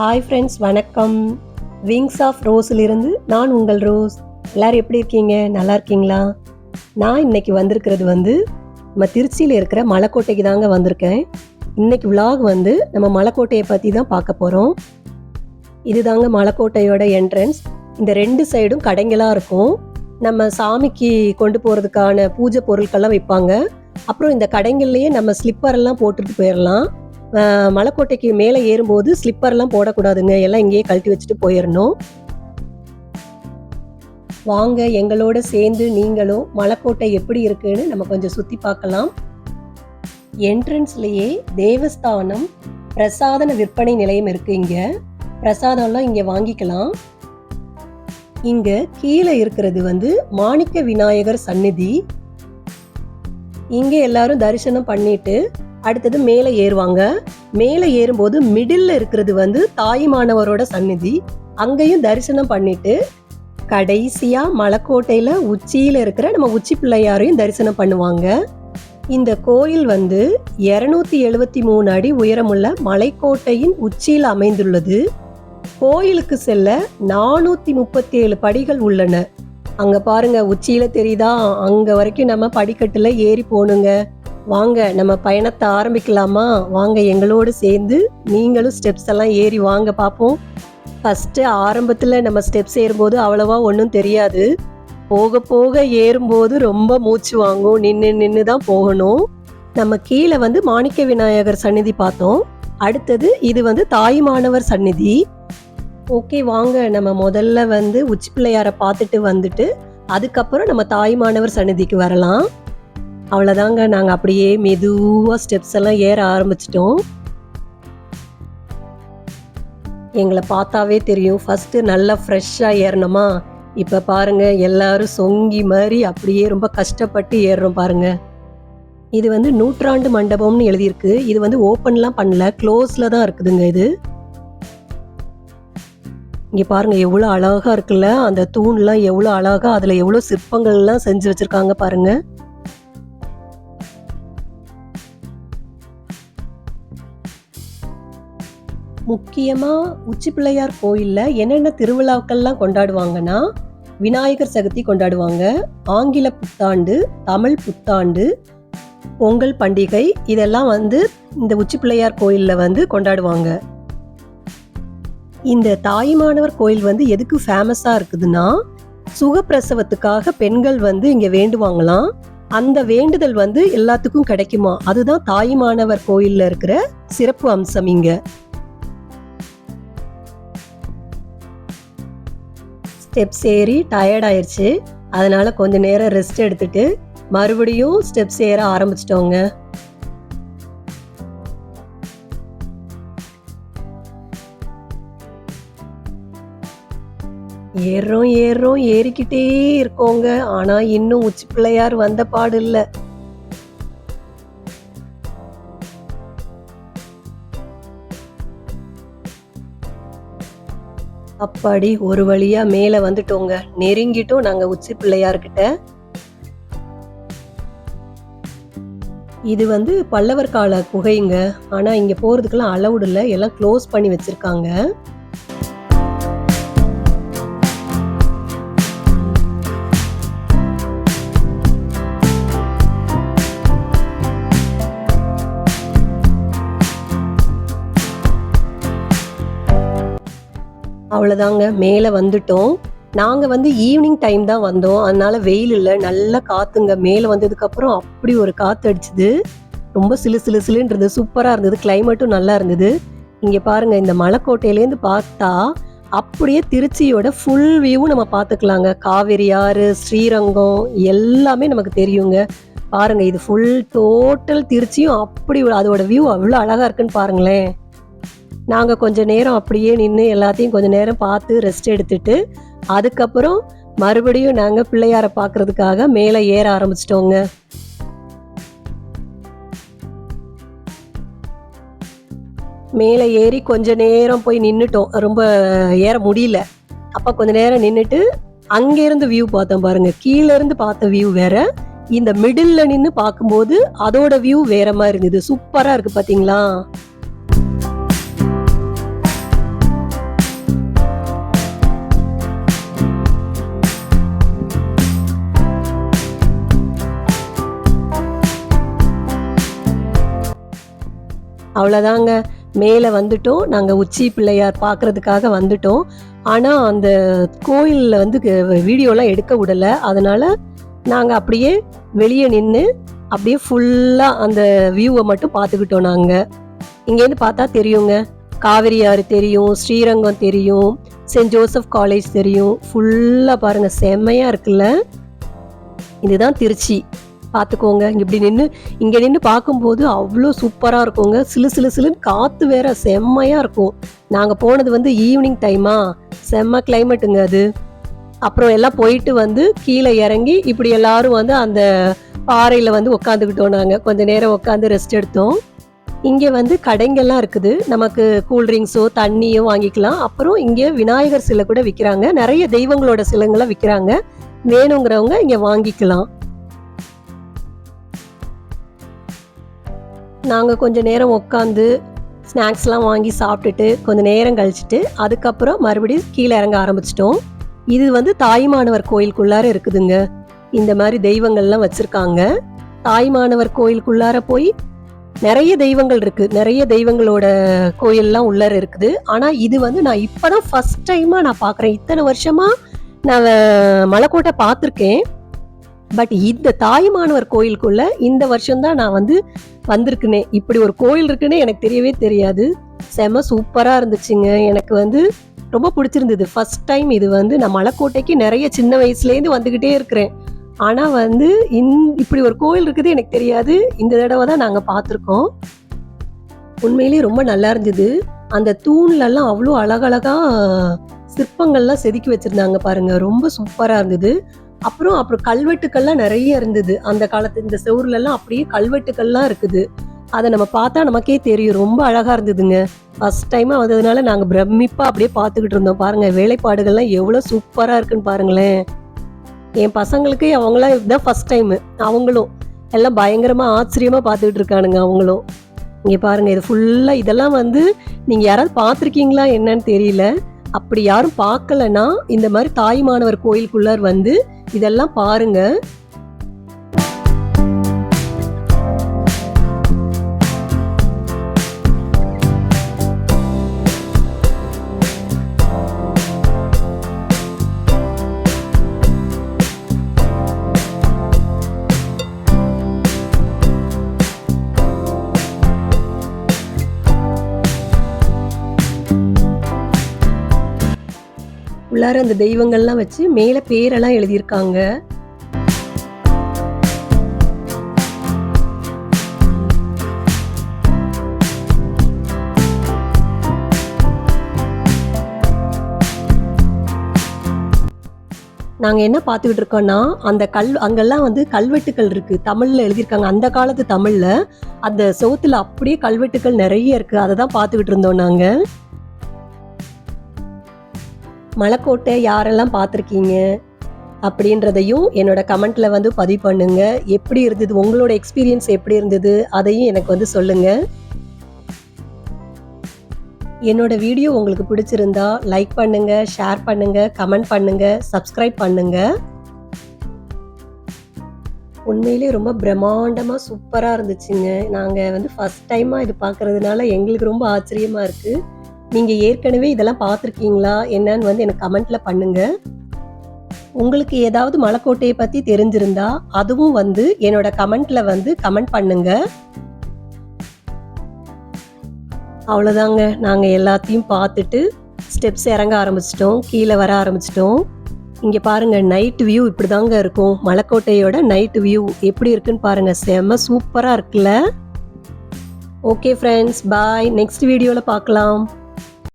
Hi friends வணக்கம். Wings of ரோஸிலிருந்து நான் உங்கள் ரோஸ் எல்லோரும் எப்படி இருக்கீங்க? நல்லா இருக்கீங்களா? நான் இன்னைக்கு வந்திருக்கிறது வந்து நம்ம திருச்சியில் இருக்கிற மலைக்கோட்டைக்கு தாங்க வந்திருக்கேன். இன்னைக்கு விலாக் வந்து நம்ம மலைக்கோட்டையை பற்றி தான் பார்க்க போகிறோம் இதுதாங்க மலைக்கோட்டையோட என்ட்ரன்ஸ் இந்த ரெண்டு சைடும் கடைங்களாக இருக்கும். நம்ம சாமிக்கு கொண்டு போகிறதுக்கான பூஜை பொருட்கள்லாம் வைப்பாங்க. அப்புறம் இந்த கடைங்கள்லேயே நம்ம ஸ்லிப்பரெல்லாம் போட்டுட்டு போயிடலாம் மலைக்கோட்டைக்கு மேலே ஏறும்போது ஸ்லிப்பர்லாம் போடக்கூடாதுங்க. எல்லாம் இங்கேயே கழட்டி வச்சுட்டு போயிடணும் வாங்க எங்களோட சேர்ந்து நீங்களும் மலைக்கோட்டை எப்படி இருக்குன்னு நம்ம கொஞ்சம் சுற்றி பார்க்கலாம். என்ட்ரன்ஸ்லேயே தேவஸ்தானம் பிரசாதன விற்பனை நிலையம் இருக்குது இங்கே. பிரசாதம்லாம் இங்கே வாங்கிக்கலாம். இங்கே கீழே இருக்கிறது வந்து மாணிக்க விநாயகர் சந்நிதி. இங்கே எல்லாரும் தரிசனம் பண்ணிட்டு அடுத்தது மேலே ஏறுவாங்க. மேலே ஏறும்போது மிடில் இருக்கிறது வந்து தாயுமானவரோட சந்நிதி. அங்கேயும் தரிசனம் பண்ணிட்டு கடைசியா மலைக்கோட்டையில உச்சியில இருக்கிற நம்ம உச்சி பிள்ளையாரையும் தரிசனம் பண்ணுவாங்க. இந்த கோயில் வந்து இருநூத்தி எழுபத்தி மூணு அடி உயரமுள்ள மலைக்கோட்டையின் உச்சியில் அமைந்துள்ளது. கோயிலுக்கு செல்ல நானூத்தி முப்பத்தி ஏழு படிகள் உள்ளன. அங்க பாருங்க உச்சியில தெரியுதா? அங்க வரைக்கும் நம்ம படிக்கட்டுல ஏறி போகணுங்க வாங்க நம்ம பயணத்தை ஆரம்பிக்கலாமா? வாங்க எங்களோடு சேர்ந்து நீங்களும் ஸ்டெப்ஸ் எல்லாம் ஏறி வாங்க பார்ப்போம் ஃபஸ்ட்டு ஆரம்பத்தில் நம்ம ஸ்டெப்ஸ் ஏறும்போது அவ்வளோவா ஒன்றும் தெரியாது. போக போக ஏறும்போது ரொம்ப மூச்சு வாங்கும். நின்று நின்று தான் போகணும். நம்ம கீழே வந்து மாணிக்க விநாயகர் சந்நிதி பார்த்தோம். அடுத்தது இது வந்து தாயுமானவர் சந்நிதி. ஓகே வாங்க. நம்ம முதல்ல வந்து உச்சி பிள்ளையாரை பார்த்துட்டு வந்துட்டு அதுக்கப்புறம் நம்ம தாயுமானவர் சந்நிதிக்கு வரலாம். அவ்வளோதாங்க நாங்கள் அப்படியே மெதுவாக ஸ்டெப்ஸ் எல்லாம் ஏற ஆரம்பிச்சிட்டோம். எங்களை பார்த்தாவே தெரியும். ஃபஸ்ட்டு நல்லா ஃப்ரெஷ்ஷாக ஏறணுமா? இப்போ பாருங்கள் எல்லாரும் சொங்கி மாதிரி அப்படியே ரொம்ப கஷ்டப்பட்டு ஏறுறோம் பாருங்க. இது வந்து நூற்றாண்டு மண்டபம்னு எழுதியிருக்கு. இது வந்து ஓப்பன்லாம் பண்ணல. க்ளோஸில் தான் இருக்குதுங்க இது. இங்கே பாருங்கள் எவ்வளோ அழகாக இருக்குல்ல? அந்த தூண்லாம் எவ்வளோ அழகாக அதில் எவ்வளோ சிற்பங்கள்லாம் செஞ்சு வச்சுருக்காங்க பாருங்கள் முக்கியமாக உச்சி பிள்ளையார் கோயிலில் என்னென்ன திருவிழாக்கள்லாம் கொண்டாடுவாங்கன்னா விநாயகர் சதுர்த்தி கொண்டாடுவாங்க ஆங்கில புத்தாண்டு தமிழ் புத்தாண்டு பொங்கல் பண்டிகை இதெல்லாம் வந்து இந்த உச்சி பிள்ளையார் கோயிலில் வந்து கொண்டாடுவாங்க. இந்த தாயுமானவர் கோயில் வந்து எதுக்கு ஃபேமஸாக இருக்குதுன்னா சுகப்பிரசவத்துக்காக பெண்கள் வந்து இங்கே வேண்டுவாங்களாம். அந்த வேண்டுதல் வந்து எல்லாத்துக்கும் கிடைக்குமா? அதுதான் தாயுமானவர் கோயிலில் இருக்கிற சிறப்பு அம்சம் இங்கே. ஸ்டெப்ஸ் ஏறி டயர்ட் ஆயிடுச்சு அதனால கொஞ்ச நேரம் ரெஸ்ட் எடுத்துட்டு மறுபடியும் ஸ்டெப்ஸ் ஏற ஆரம்பிச்சிட்டோங்க. ஏறுறோம் ஏறுறோம் ஏறிக்கிட்டே இருக்கோங்க. ஆனா இன்னும் உச்சி பிள்ளையார் வந்த பாடு இல்லை. அப்பாடி ஒரு வழியா மேல வந்துட்டோங்க. நெருங்கிட்டோம் நாங்க உச்சி பிள்ளையார்கிட்ட. இது வந்து பல்லவர் கால குகைங்க. ஆனா இங்க போறதுக்கெல்லாம் அலவுடு இல்லை. எல்லாம் க்ளோஸ் பண்ணி வச்சிருக்காங்க. அவ்வளோதாங்க மேலே வந்துட்டோம். நாங்கள் வந்து ஈவினிங் டைம் தான் வந்தோம். அதனால வெயில் இல்லை. நல்லா காத்துங்க. மேலே வந்ததுக்கப்புறம் அப்படி ஒரு காற்று அடிச்சுது. ரொம்ப சிலு சிலு சிலுன்றது. சூப்பராக இருந்தது. கிளைமேட்டும் நல்லா இருந்தது. இங்கே பாருங்கள் இந்த மலைக்கோட்டையிலேருந்து பார்த்தா அப்படியே திருச்சியோட ஃபுல் வியூவும் நம்ம பார்த்துக்கலாங்க. காவேரி ஆறு ஸ்ரீரங்கம் எல்லாமே நமக்கு தெரியுங்க. பாருங்கள் இது ஃபுல் டோட்டல் திருச்சியும் அப்படி அதோட வியூ அவ்வளோ அழகாக இருக்குன்னு பாருங்களேன். நாங்கள் கொஞ்ச நேரம் அப்படியே நின்று எல்லாத்தையும் கொஞ்ச நேரம் பார்த்து ரெஸ்ட் எடுத்துட்டு அதுக்கப்புறம் மறுபடியும் நாங்கள் பிள்ளையாரை பார்க்கறதுக்காக மேலே ஏற ஆரம்பிச்சிட்டோங்க. மேலே ஏறி கொஞ்ச நேரம் போய் நின்றுட்டோம் ரொம்ப ஏற முடியல. அப்போ கொஞ்ச நேரம் நின்றுட்டு அங்கேருந்து வியூ பார்த்தோம் பாருங்க. கீழே இருந்து பார்த்த வியூ வேற. இந்த மிடில்ல நின்று பார்க்கும்போது அதோட வியூ வேற மாதிரி இருந்தது. சூப்பராக இருக்கு பார்த்தீங்களா அவ்வளோதாங்க மேலே வந்துட்டோம். நாங்கள் உச்சி பிள்ளையார் பார்க்கறதுக்காக வந்துட்டோம். ஆனால் அந்த கோயிலில் வந்து வீடியோலாம் எடுக்க விடலை. அதனால் நாங்கள் அப்படியே வெளியே நின்று அப்படியே ஃபுல்லாக அந்த வியூவை மட்டும் பார்த்துக்கிட்டோம் நாங்கள் இங்கேருந்து பார்த்தா தெரியுங்க. காவிரி ஆறு தெரியும் ஸ்ரீரங்கம் தெரியும் சென்ட் ஜோசப் காலேஜ் தெரியும். ஃபுல்லாக பாருங்கள் செம்மையாக இருக்குல்ல. இதுதான் திருச்சி. பார்த்துக்கோங்க. இப்படி நின்று இங்கே நின்று பார்க்கும்போது அவ்வளோ சூப்பராக இருக்குங்க. சிலு சிலு சிலுன்னு காற்று வேற செம்மையாக இருக்கும். நாங்கள் போனது வந்து ஈவினிங் டைமா செம்ம கிளைமேட்டுங்க அது. அப்புறம் எல்லாம் போயிட்டு வந்து கீழே இறங்கி இப்படி எல்லாரும் வந்து அந்த பாறையில் வந்து உட்காந்துக்கிட்டோம் நாங்கள் கொஞ்சம் நேரம் உட்காந்து ரெஸ்ட் எடுத்தோம். இங்கே வந்து கடைங்கள்லாம் இருக்குது. நமக்கு கூல்ட்ரிங்க்ஸோ தண்ணியோ வாங்கிக்கலாம். அப்புறம் இங்கே விநாயகர் சிலை கூட விற்கிறாங்க நிறைய தெய்வங்களோட சிலைங்களாம் விற்கிறாங்க வேணுங்கிறவங்க இங்கே வாங்கிக்கலாம். நாங்கள் கொஞ்ச நேரம் உட்காந்து ஸ்நாக்ஸ்லாம் வாங்கி சாப்பிட்டுட்டு கொஞ்சம் நேரம் கழிச்சிட்டு அதுக்கப்புறம் மறுபடியும் கீழே இறங்க ஆரம்பிச்சிட்டோம். இது வந்து தாய்மானவர் கோயிலுக்குள்ளார இருக்குதுங்க. இந்த மாதிரி தெய்வங்கள்லாம் வச்சுருக்காங்க. தாய்மானவர் கோயிலுக்குள்ளார போய் நிறைய தெய்வங்கள் இருக்குது நிறைய தெய்வங்களோட கோயில்லாம் உள்ளார இருக்குது. ஆனால் இது வந்து நான் இப்போதான் ஃபர்ஸ்ட் டைமாக நான் பார்க்குறேன் இத்தனை வருஷமாக நான் மலைக்கோட்டை பார்த்துருக்கேன். பட் இந்த தாயுமானவர் கோயிலுக்குள்ள இந்த வருஷம்தான் நான் வந்து வந்திருக்குனே. இப்படி ஒரு கோயில் இருக்குன்னு எனக்கு தெரியவே தெரியாது. செம சூப்பராக இருந்துச்சுங்க. எனக்கு வந்து ரொம்ப பிடிச்சிருந்தது. ஃபர்ஸ்ட் டைம் இது வந்து நான் மலைக்கோட்டைக்கு நிறைய சின்ன வயசுலேருந்து வந்துக்கிட்டே இருக்கிறேன். ஆனால் வந்து இந் இப்படி ஒரு கோயில் இருக்குது எனக்கு தெரியாது. இந்த தடவை தான் நாங்கள் பார்த்துருக்கோம். உண்மையிலேயே ரொம்ப நல்லா இருந்தது. அந்த தூண்லலாம் அவ்வளோ அழகழகா சிற்பங்கள்லாம் செதுக்கி வச்சுருந்தாங்க பாருங்கள் ரொம்ப சூப்பராக இருந்தது. அப்புறம் அப்புறம் கல்வெட்டுக்கள்லாம் நிறைய இருந்தது. அந்த காலத்து இந்த செவுர்லலாம் அப்படியே கல்வெட்டுக்கள்லாம் இருக்குது. அதை நம்ம பார்த்தா நமக்கே தெரியும். ரொம்ப அழகா இருந்ததுங்க. ஃபர்ஸ்ட் டைமா வந்ததுனால நாங்க பிரமிப்பா அப்படியே பார்த்துக்கிட்டு இருந்தோம். பாருங்க வேலைப்பாடுகள்லாம் எவ்வளோ சூப்பரா இருக்குன்னு பாருங்களேன். என் பசங்களுக்கு அவங்களாம் இதுதான் ஃபர்ஸ்ட் டைம் அவங்களும் எல்லாம் பயங்கரமா ஆச்சரியமா பார்த்துக்கிட்டு இருக்கானுங்க அவங்களும். இங்க பாருங்க இது ஃபுல்லா இதெல்லாம் வந்து நீங்க யாராவது பார்த்துருக்கீங்களா என்னன்னு தெரியல. அப்படி யாரும் பார்க்கலன்னா இந்த மாதிரி தாய்மானவர் கோயிலுக்குள்ளார் வந்து இதெல்லாம் பாருங்கள் உள்ளார அந்த தெய்வங்கள்லாம் வச்சு மேலே பேரெல்லாம் எழுதியிருக்காங்க. நாங்கள் என்ன பார்த்துக்கிட்டு இருக்கோம்னா அந்த கல் அங்கெல்லாம் வந்து கல்வெட்டுக்கள் இருக்குது தமிழில் எழுதியிருக்காங்க. அந்த காலத்து தமிழில் அந்த சோத்தில் அப்படியே கல்வெட்டுக்கள் நிறைய இருக்குது அதை தான் பார்த்துக்கிட்டு இருந்தோம் நாங்கள் மலைக்கோட்டை யாரெல்லாம் பார்த்துருக்கீங்க அப்படின்றதையும் என்னோட கமெண்ட்ல வந்து பதிவு பண்ணுங்க. எப்படி இருந்தது? உங்களோட எக்ஸ்பீரியன்ஸ் எப்படி இருந்தது? அதையும் எனக்கு வந்து சொல்லுங்க. என்னோட வீடியோ உங்களுக்கு பிடிச்சிருந்தா லைக் பண்ணுங்க ஷேர் பண்ணுங்க கமெண்ட் பண்ணுங்க சப்ஸ்கிரைப் பண்ணுங்க. உண்மையிலேயே ரொம்ப பிரம்மாண்டமாக சூப்பராக இருந்துச்சுங்க. நாங்கள் வந்து ஃபர்ஸ்ட் டைமாக இது பார்க்கறதுனால எங்களுக்கு ரொம்ப ஆச்சரியமாக இருக்குது நீங்கள் ஏற்கனவே இதெல்லாம் பார்த்துருக்கீங்களா? என்னன்னு வந்து எனக்கு கமெண்ட்டில் பண்ணுங்கள் உங்களுக்கு ஏதாவது மலைக்கோட்டையை பற்றி தெரிஞ்சிருந்தா அதுவும் வந்து என்னோட கமெண்ட்டில் வந்து கமெண்ட் பண்ணுங்க. அவ்வளோதாங்க நாங்கள் எல்லாத்தையும் பார்த்துட்டு ஸ்டெப்ஸ் இறங்க ஆரம்பிச்சிட்டோம். கீழே வர ஆரம்பிச்சிட்டோம். இங்கே பாருங்கள் நைட் வியூ இப்படி தாங்க இருக்கும். மலைக்கோட்டையோட நைட் வியூ எப்படி இருக்குன்னு பாருங்கள் செம்ம சூப்பராக இருக்குல்ல. ஓகே ஃப்ரெண்ட்ஸ் பாய் நெக்ஸ்ட் வீடியோவில் பார்க்கலாம்.